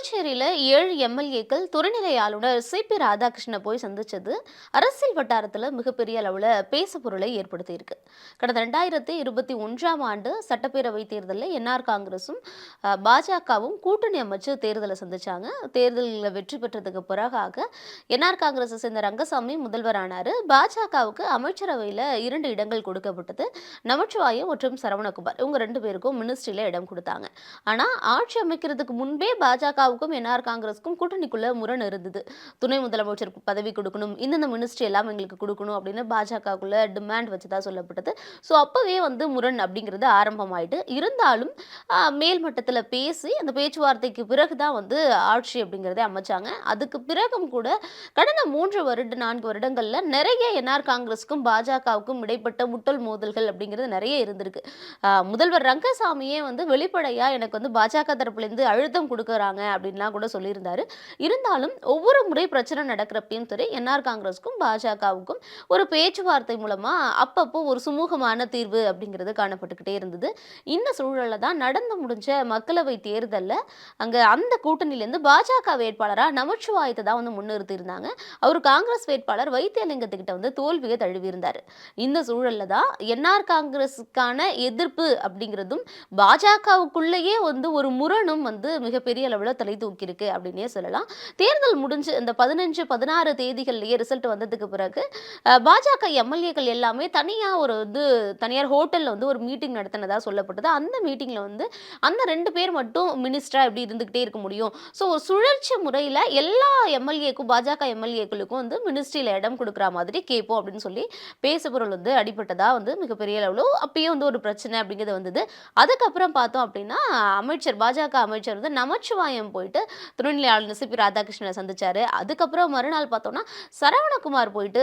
புதுச்சேரியில் ஏழு எம்எல்ஏக்கள் துணைநிலை ஆளுநர் சி. பி. ராதாகிருஷ்ணனை போய் சந்திச்சது அரசியல் வட்டாரத்தில் மிகப்பெரிய அளவில் பேசு பொருளை ஏற்படுத்தியிருக்கு. கடந்த ரெண்டாயிரத்தி இருபத்தி ஒன்றாம் ஆண்டு சட்டப்பேரவை தேர்தலில் என்ஆர் காங்கிரஸும் பாஜகவும் கூட்டணி அமைச்சு தேர்தலை சந்திச்சாங்க. தேர்தலில் வெற்றி பெற்றதுக்கு பிறகாக என்ஆர் காங்கிரஸை சேர்ந்த ரங்கசாமி முதல்வரானார் பாஜகவுக்கு அமைச்சரவையில் இரண்டு இடங்கள் கொடுக்கப்பட்டது. நமச்சிவாயம் மற்றும் சரவணகுமார். இவங்க ரெண்டு பேருக்கும் மினிஸ்ட்ரியில் இடம் கொடுத்தாங்க. ஆனால் ஆட்சி அமைக்கிறதுக்கு முன்பே பாஜக திமுகவுக்கும் என்ஆர் காங்கிரஸுக்கும் கூட்டணிக்குள்ள முரண் இருந்தது. துணை முதலமைச்சர் பதவி கொடுக்கணும் இந்தந்த மினிஸ்ட்ரி எல்லாம் எங்களுக்கு கொடுக்கணும் அப்படின்னு பாஜகக்குள்ள டிமாண்ட் வச்சதா சொல்லப்பட்டது. ஸோ அப்போவே வந்து முரண் அப்படிங்கிறது ஆரம்பமாயிட்டு இருந்தாலும் மேல்மட்டத்தில் மேல் மட்டத்தில் பேசி அந்த பேச்சுவார்த்தைக்கு பிறகு தான் வந்து ஆட்சி அப்படிங்கிறதே அமைச்சாங்க. அதுக்கு பிறகும் கூட கடந்த மூன்று வருட நான்கு வருடங்களில் நிறைய என்ஆர் காங்கிரஸுக்கும் பாஜகவுக்கும் இடைப்பட்ட முட்டல் மோதல்கள் அப்படிங்கிறது நிறைய இருந்திருக்கு. முதல்வர் ரங்கசாமியே வந்து வெளிப்படையாக எனக்கு வந்து பாஜக தரப்புலேருந்து அழுத்தம் கொடுக்குறாங்க அப்படின்லாம் கூட சொல்லியிருந்தாரு. இருந்தாலும் ஒவ்வொரு முறை பிரச்சனை நடக்கிறப்பையும் சரி என்ஆர் காங்கிரஸுக்கும் பாஜகவுக்கும் ஒரு பேச்சுவார்த்தை மூலமா அப்பப்போ ஒரு சுமூகமான தீர்வு அப்படிங்கிறது காணப்பட்டுக்கிட்டே இருந்தது. இந்த சூழல்ல தான் நடந்து முடிஞ்ச மக்களவை தேர்தலில் அங்க அந்த கூட்டணியிலேருந்து பாஜக வேட்பாளராக நமச்சிவாயத்தை தான் வந்து முன்னிறுத்தி இருந்தாங்க அவர் காங்கிரஸ் வேட்பாளர் வைத்தியலிங்கத்துக்கிட்ட வந்து தோல்வியை தழுவியிருந்தார். இந்த சூழல்ல தான் என்ஆர் காங்கிரஸுக்கான எதிர்ப்பு அப்படிங்கிறதும் பாஜகவுக்குள்ளேயே வந்து ஒரு முரணும் வந்து மிகப்பெரிய அளவில் தலை தூக்கியிருக்கு அப்படின்னே சொல்லலாம். தேர்தல் முடிஞ்சு இந்த பதினஞ்சு பதினாறு தேதிகள்லேயே ரிசல்ட் வந்ததுக்கு பிறகு பாஜக எம்எல்ஏக்கள் எல்லாமே தனியாக ஒரு வந்து தனியார் ஹோட்டலில் வந்து ஒரு மீட்டிங் நடத்தினதா சொல்லப்பட்டது. அந்த மீட்டிங்கில் வந்து அந்த ரெண்டு பேர் மட்டும் மினிஸ்டராக எப்படி இருந்துக்கிட்டே இருக்க முடியும்? ஸோ ஒரு சுழற்சி முறையில் எல்லா எம்எல்ஏக்கும் பாஜக எம்எல்ஏக்களுக்கும் வந்து மினிஸ்ட்ரியில் இடம் கொடுக்குற மாதிரி கேட்போம் அப்படின்னு சொல்லி பேசுபொருள் வந்து அடிபட்டதாக வந்து மிகப்பெரிய அளவில் அப்பயே வந்து ஒரு பிரச்சனை அப்படிங்கிறது வந்தது. அதுக்கப்புறம் பார்த்தோம் அப்படின்னா அமைச்சர் பாஜக அமைச்சர் வந்து நமச்சிவாயம் போயிட்டு துணைநிலை ஆளுநர் சிபி ராதாகிருஷ்ணனை சந்திச்சார். அதுக்கப்புறம் மறுநாள் பார்த்தோம்னா சரவணகுமார் போயிட்டு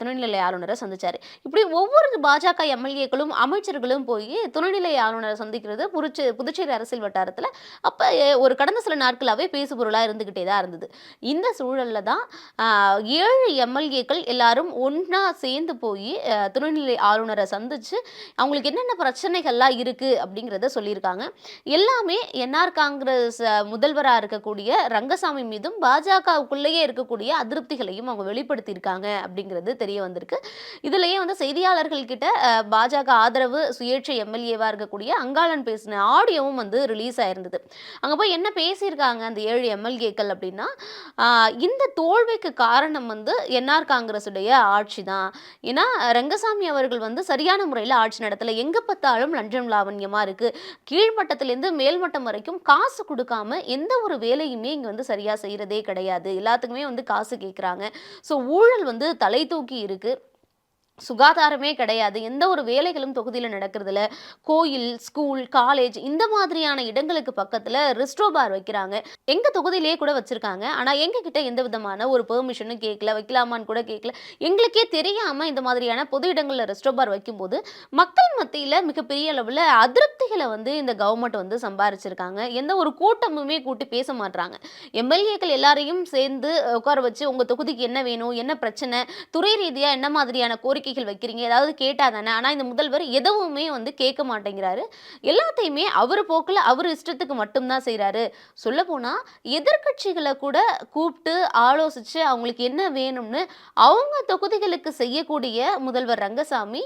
துணைநிலை ஆளுநரை சந்திச்சார். இப்படி ஒவ்வொரு பாஜக எம்எல்ஏக்களும் அமைச்சர்களும் போய் துணைநிலை ஆளுநரை சந்திக்கிறது புதுச்சே புதுச்சேரி அரசியல் வட்டாரத்தில் அப்போ ஒரு கடந்த சில நாட்களாகவே பேசுபொருளாக இருந்துக்கிட்டே தான் இருந்தது. இந்த சூழலில் தான் ஏழு எம்எல்ஏக்கள் எல்லாரும் ஒன்றா சேர்ந்து போய் துணைநிலை ஆளுநரை சந்திச்சு அவங்களுக்கு என்னென்ன பிரச்சனைகள்லாம் இருக்குது அப்படிங்கிறத சொல்லியிருக்காங்க. எல்லாமே என்ஆர் காங்கிரஸ் முதல்வர் முதல்வராக இருக்கக்கூடிய ரங்கசாமி மீதும் பாஜகவுக்குள்ளேயே இருக்கக்கூடிய அதிருப்திகளையும் அவங்க வெளிப்படுத்தியிருக்காங்க அப்படிங்கிறது தெரிய வந்திருக்கு. இதுலயே வந்து செய்தியாளர்கள் கிட்ட பாஜக ஆதரவு சுயேட்சை எம்எல்ஏவா இருக்கக்கூடிய அங்காளன் பேசின ஆடியோவும் வந்து ரிலீஸ் ஆயிருந்தது. அங்க போய் என்ன பேசியிருக்காங்க அந்த ஏழு எம்எல்ஏக்கள் அப்படின்னா இந்த தோல்விக்கு காரணம் வந்து என்ஆர் காங்கிரஸுடைய ஆட்சி தான். ஏன்னா ரங்கசாமி அவர்கள் வந்து சரியான முறையில் ஆட்சி நடத்தல. எங்க பார்த்தாலும் லஞ்சம் லாவண்யமா இருக்கு. கீழ்மட்டத்திலேருந்து மேல்மட்டம் வரைக்கும் காசு கொடுக்காம எந்த ஒரு வேலையுமே இங்கே வந்து சரியாக செய்கிறதே கிடையாது. எல்லாத்துக்குமே வந்து காசு கேட்குறாங்க ஸோ ஊழல் வந்து தலை தூக்கி இருக்குது சுகாதாரமே கிடையாது. எந்த ஒரு வேலைகளும் தொகுதியில் நடக்கிறதுல கோயில் ஸ்கூல் காலேஜ் இந்த மாதிரியான இடங்களுக்கு பக்கத்தில் ரெஸ்டோ பார் வைக்கிறாங்க. எங்கள் தொகுதியிலேயே கூட வச்சுருக்காங்க. ஆனால் எங்க எந்த விதமான ஒரு பெர்மிஷனும் கேட்கல வைக்கலாமான்னு கூட கேட்கல எங்களுக்கே தெரியாமல் இந்த மாதிரியான பொது இடங்களில் ரெஸ்டோ பார் வைக்கும்போது மக்கள் மத்தியில் மிகப்பெரிய அளவில் அதிருப்திகளை வந்து இந்த கவர்மெண்ட் வந்து சம்பாரிச்சிருக்காங்க. எந்த ஒரு கூட்டமுமே கூட்டி பேச மாட்டுறாங்க எம்எல்ஏக்கள் எல்லாரையும் சேர்ந்து உட்கார வச்சு உங்கள் தொகுதிக்கு என்ன வேணும்? என்ன பிரச்சனை? துறை ரீதியாக என்ன மாதிரியான கோரிக்கை கோரிக்கைகள் வைக்கிறீங்க ஏதாவது கேட்டா தானே. ஆனால் இந்த முதல்வர் எதுவுமே வந்து கேட்க மாட்டேங்கிறாரு. எல்லாத்தையுமே அவர் போக்கில் அவர் இஷ்டத்துக்கு மட்டும்தான் செய்கிறாரு சொல்லப்போனால் எதிர்கட்சிகளை எதிர்க்கட்சிகளை கூட கூப்பிட்டு ஆலோசித்து அவங்களுக்கு என்ன வேணும்னு அவங்க தொகுதிகளுக்கு செய்யக்கூடிய முதல்வர் ரங்கசாமி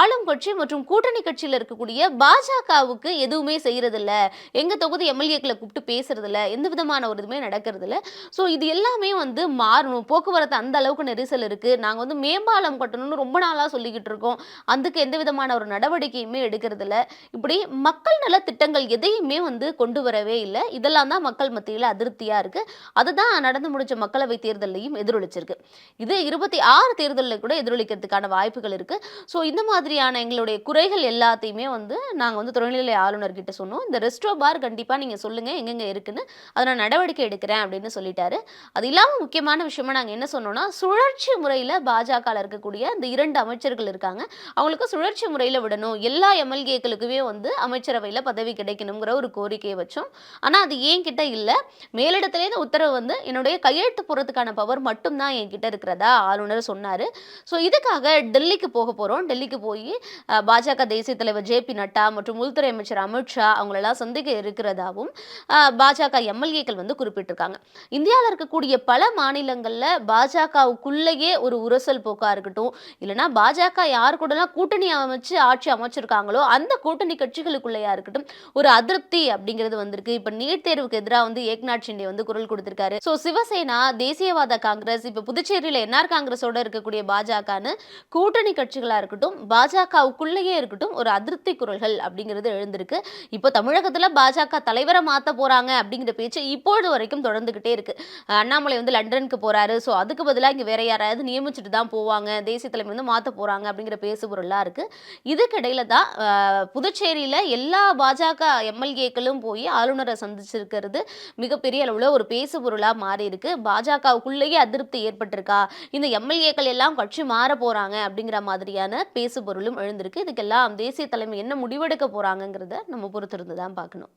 ஆளும் கட்சி மற்றும் கூட்டணி கட்சியில் இருக்கக்கூடிய பாஜகவுக்கு எதுவுமே செய்கிறதில்ல எங்கள் தொகுதி எம்எல்ஏக்களை கூப்பிட்டு பேசுறதில்ல. எந்த விதமான ஒரு இதுவுமே நடக்கிறதில்ல. ஸோ இது எல்லாமே வந்து மாறணும். போக்குவரத்து அந்த அளவுக்கு நெரிசல் இருக்குது நாங்கள் வந்து மேம்பாலம் கட்டணும்னு ரொம்ப நாளாக சொல்லிக்கிட்டு இருக்கோம். அதுக்கு எந்த விதமான ஒரு நடவடிக்கையுமே எடுக்கிறதில்ல. இப்படி மக்கள் நல திட்டங்கள் எதையுமே வந்து கொண்டு வரவே இல்லை. இதெல்லாம் தான் மக்கள் மத்தியில் அதிருப்தியாக இருக்குது அதுதான் நடந்து முடிஞ்ச மக்களவை தேர்தலையும் எதிரொலிச்சிருக்கு. இது இருபத்தி ஆறு தேர்தலில் கூட எதிரொலிக்கிறதுக்கான வாய்ப்புகள் இருக்குது ஸோ இந்த மாதிரியான எங்களுடைய குறைகள் எல்லாத்தையுமே வந்து நாங்கள் வந்து துணைநிலை ஆளுநர்கிட்ட சொன்னோம். இந்த ரெஸ்டோ பார் கண்டிப்பாக நீங்கள் சொல்லுங்கள் எங்கெங்கே இருக்குன்னு. அதை நான் நடவடிக்கை எடுக்கிறேன் அப்படின்னு சொல்லிட்டாரு. அது இல்லாமல் முக்கியமான விஷயமா நாங்கள் என்ன சொன்னோம்னா சுழற்சி முறையில் பாஜகவில் இருக்கக்கூடிய இந்த இரண்டு அமைச்சர்கள் இருக்காங்க. அவங்களுக்கு சுழற்சி முறையில் விடணும். எல்லா எம்எல்ஏக்களுக்குமே வந்து அமைச்சரவையில் பதவி கிடைக்கணுங்கிற ஒரு கோரிக்கையை வச்சோம். ஆனால் அது ஏன் கிட்ட இல்லை மேலிடத்துலேருந்து உத்தரவு வந்து என்னுடைய கையெழுத்து போகிறதுக்கான பவர் மட்டும்தான் என்கிட்ட இருக்கிறதா ஆளுநர் சொன்னார். ஸோ இதுக்காக டெல்லிக்கு போக போகிறோம் டெல்லிக்கு போய் பாஜக தேசிய தலைவர் ஜே பி நட்டா மற்றும் உள்துறை அமைச்சர் அமித்ஷா அவங்களெல்லாம் சந்திக்க இருக்கிறதாவும் பாஜக எம்எல்ஏக்கள் வந்து குறிப்பிட்டிருக்காங்க. இந்தியாவில் இருக்கக்கூடிய பல மாநிலங்களில் பாஜகவுக்குள்ளேயே ஒரு உரசல் போக்காக இருக்கட்டும் இல்லைனா பாஜக யார் கூடலாம் கூட்டணி அமைச்சு ஆட்சி அமைச்சிருக்காங்களோ அந்த கூட்டணி கட்சிகளுக்குள்ளேயா இருக்கட்டும் ஒரு அதிருப்தி அப்படிங்கிறது வந்திருக்கு. இப்போ நீட் தேர்வுக்கு எதிராக வந்து ஏக்நாத் ஷிண்டே வந்து குரல் கொடுத்திருக்காரு. ஸோ சிவசேனா தேசியவாத காங்கிரஸ் இப்போ புதுச்சேரியில் என்ஆர் காங்கிரஸோட இருக்கக்கூடிய பாஜகன்னு கூட்டணி கட்சிகளாக இருக்கட்டும் பாஜகவுக்குள்ளேயே இருக்கட்டும் ஒரு அதிருப்தி குரல்கள் அப்படிங்கிறது எழுந்திருக்கு. இப்போ தமிழகத்தில் பாஜக தலைவரை மாற்ற போகிறாங்க அப்படிங்கிற பேச்சு இப்பொழுது வரைக்கும் தொடர்ந்துக்கிட்டே இருக்கு. அண்ணாமலை வந்து லண்டனுக்கு போகிறாரு ஸோ அதுக்கு பதிலாக இங்கே வேற யாராவது நியமிச்சுட்டு தான் போவாங்க. தேசிய தலைமை வந்து மாற்ற போறாங்க அப்படிங்கிற பேசு பொருளாக இருக்கு. இதுக்கிடையில தான் புதுச்சேரியில் எல்லா பாஜக எம்எல்ஏக்களும் போய் ஆளுநரை சந்திச்சிருக்கிறது மிகப்பெரிய அளவில் ஒரு பேசு பொருளாக மாறி இருக்கு. பாஜகவுக்குள்ளேயே அதிருப்தி ஏற்பட்டிருக்கா? இந்த எம்எல்ஏக்கள் எல்லாம் கட்சி மாற போகிறாங்க அப்படிங்கிற மாதிரியான பேசுபொருளும் எழுந்திருக்கு. இதுக்கெல்லாம் தேசிய தலைமை என்ன முடிவெடுக்க போகிறாங்கங்கிறத நம்ம பொறுத்திருந்து தான் பார்க்கணும்.